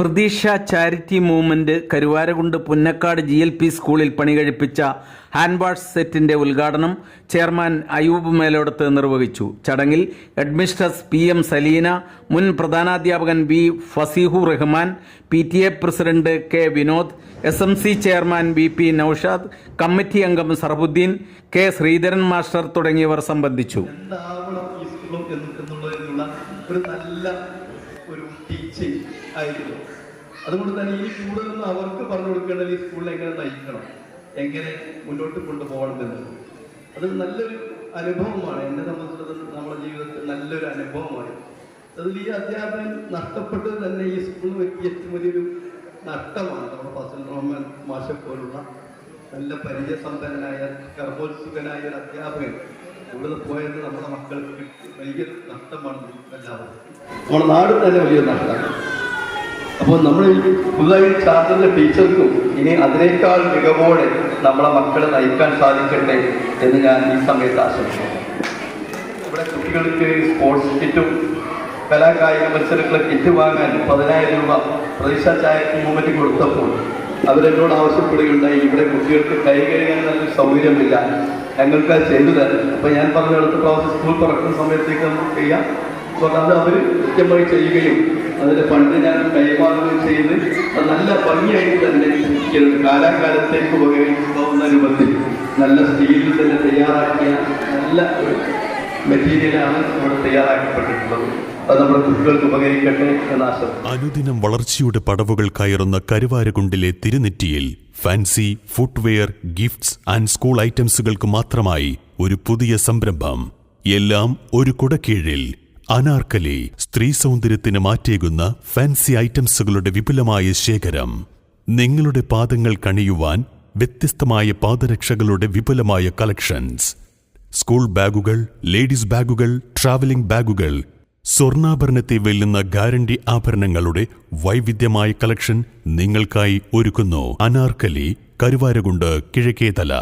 പ്രതീക്ഷ charity movement Karuvarakundu Punnakkad G L P സ്കൂളിൽ പണി കഴിപ്പിച്ച ഹാൻഡ് വാഷ് സെറ്റിന്റെ ഉദ്ഘാടനം ചെയർമാൻ അയൂബ് മേലോടത്ത് നിർവഹിച്ചു. ചടങ്ങിൽ ഹെഡ്മിസ്ട്രസ് പി എം സലീന മുൻ പ്രധാനാധ്യാപകൻ V Faseehu Rahman P T A president K Vinod S M C chairman V P Noushad committee അംഗം സർബുദ്ദീൻ കെ ശ്രീധരൻ മാസ്റ്റർ തുടങ്ങിയവർ സംബന്ധിച്ചു. ഒരു ടീച്ചിങ് ആയിരുന്നു. അതുകൊണ്ട് തന്നെ ഈ കൂടുതലൊന്നും അവർക്ക് പറഞ്ഞു കൊടുക്കേണ്ടത് ഈ സ്കൂളിൽ എങ്ങനെ നയിക്കണം? എങ്ങനെ മുന്നോട്ട് കൊണ്ടുപോകണം എന്ന് അത് നല്ലൊരു അനുഭവമാണ്. എന്നെ സംബന്ധിച്ചിടത്തോളം നമ്മുടെ ജീവിതത്തിൽ നല്ലൊരു അനുഭവമാണ്. അതിൽ ഈ അധ്യാപകൻ നഷ്ടപ്പെട്ടത് തന്നെ ഈ സ്കൂളിൽ പറ്റിയ ഏറ്റവും വലിയൊരു നഷ്ടമാണ്. നമ്മുടെ ഫസൽ റഹ്മാൻ മാഷ പോലുള്ള നല്ല പരിചയസമ്പന്നനായ കർമ്മോത്സുകനായ ഒരു അധ്യാപകൻ. ഇവിടെ പോയത് നമ്മുടെ മക്കൾക്ക് വലിയ നഷ്ടമാണ് എല്ലാവരും നമ്മുടെ നാട് തന്നെ വലിയ നഷ്ടമാണ്. അപ്പോൾ നമ്മൾ പുതുതായി ചാർജുന്ന ടീച്ചർക്കും ഇനി അതിനേക്കാൾ മികവോടെ നമ്മളെ മക്കളെ നയിക്കാൻ സാധിക്കട്ടെ എന്ന് ഞാൻ ഈ സമയത്ത് ആശംസിക്കുന്നു. ഇവിടെ കുട്ടികൾക്ക് സ്പോർട്സ് കിറ്റും കലാകായിക മത്സരങ്ങളെ കിറ്റ് വാങ്ങാൻ പതിനായിരം രൂപ പ്രതീക്ഷ ചായ മൂവ്മെന്റ് കൊടുത്തപ്പോൾ അവരെന്നോട് ആവശ്യപ്പെടുകയുണ്ടായി ഇവിടെ കുട്ടികൾക്ക് കൈ നല്ല സൗകര്യമില്ല. ഞങ്ങൾക്ക് അത് ചെയ്തു അപ്പൊ ഞാൻ പറഞ്ഞ അടുത്ത പ്രാവശ്യം സ്കൂൾ തുറക്കുന്ന സമയത്തേക്ക് നമുക്ക് ചെയ്യാം. അപ്പോൾ അത് അവർ കൃത്യമായി ചെയ്യുകയും അതിന്റെ ഫണ്ട് ഞാൻ കൈമാറുകയും ചെയ്ത് അത് നല്ല ഭംഗിയായിട്ട് തന്നെ കാലാകാലത്തേക്ക് ഉപയോഗിക്കാവുന്ന രൂപത്തിൽ നല്ല സ്റ്റീലിൽ തന്നെ തയ്യാറാക്കിയ നല്ല മെറ്റീരിയലാണ് ഇവിടെ തയ്യാറാക്കപ്പെട്ടിട്ടുള്ളത്. അനുദിനം വളർച്ചയുടെ പടവുകൾ കയറുന്ന കരുവാരകുണ്ടിലെ തിരുനെറ്റിയിൽ fancy footwear gifts and school ഐറ്റംസുകൾക്ക് മാത്രമായി ഒരു പുതിയ സംരംഭം. എല്ലാം ഒരു കുടക്കീഴിൽ. അനാർക്കലി സ്ത്രീ സൗന്ദര്യത്തിന് മാറ്റേകുന്ന ഫാൻസി ഐറ്റംസുകളുടെ വിപുലമായ ശേഖരം. നിങ്ങളുടെ പാദങ്ങൾ കണിയുവാൻ വ്യത്യസ്തമായ പാദരക്ഷകളുടെ വിപുലമായ കളക്ഷൻസ്. സ്കൂൾ ബാഗുകൾ ലേഡീസ് ബാഗുകൾ ട്രാവലിംഗ് ബാഗുകൾ സ്വർണാഭരണത്തെ വെല്ലുന്ന ഗ്യാരണ്ടി ആഭരണങ്ങളുടെ വൈവിധ്യമായ കളക്ഷൻ നിങ്ങൾക്കായി ഒരുക്കുന്നു അനാർക്കലി കരുവാരകുണ്ട് കിഴക്കേതല.